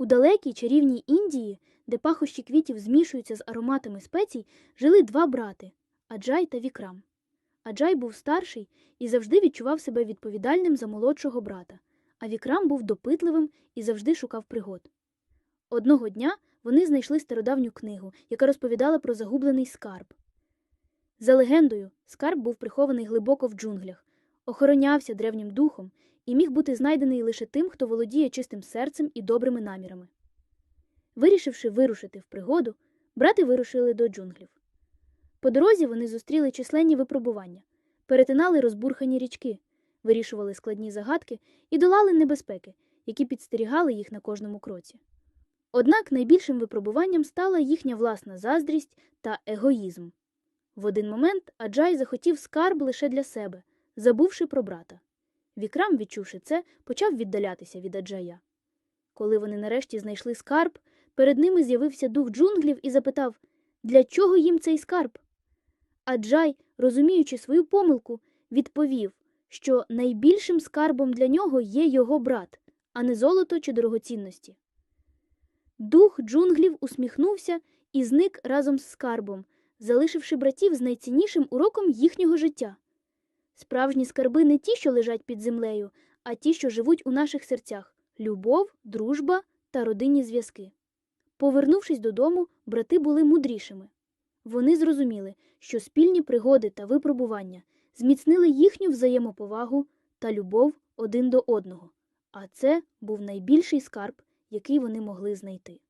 У далекій чарівній Індії, де пахощі квітів змішуються з ароматами спецій, жили два брати Аджай та Вікрам. Аджай був старший і завжди відчував себе відповідальним за молодшого брата, а Вікрам був допитливим і завжди шукав пригод. Одного дня вони знайшли стародавню книгу, яка розповідала про загублений скарб. За легендою, скарб був прихований глибоко в джунглях, охоронявся древнім духом і міг бути знайдений лише тим, хто володіє чистим серцем і добрими намірами. Вирішивши вирушити в пригоду, брати вирушили до джунглів. По дорозі вони зустріли численні випробування, перетинали розбурхані річки, вирішували складні загадки і долали небезпеки, які підстерігали їх на кожному кроці. Однак найбільшим випробуванням стала їхня власна заздрість та егоїзм. В один момент Аджай захотів скарб лише для себе, забувши про брата. Вікрам, відчувши це, почав віддалятися від Аджая. Коли вони нарешті знайшли скарб, перед ними з'явився дух джунглів і запитав, для чого їм цей скарб? Аджай, розуміючи свою помилку, відповів, що найбільшим скарбом для нього є його брат, а не золото чи дорогоцінності. Дух джунглів усміхнувся і зник разом з скарбом, залишивши братів з найціннішим уроком їхнього життя. Справжні скарби не ті, що лежать під землею, а ті, що живуть у наших серцях любов, дружба та родинні зв'язки. Повернувшись додому, брати були мудрішими. Вони зрозуміли, що спільні пригоди та випробування зміцнили їхню взаємоповагу та любов один до одного, а це був найбільший скарб, який вони могли знайти.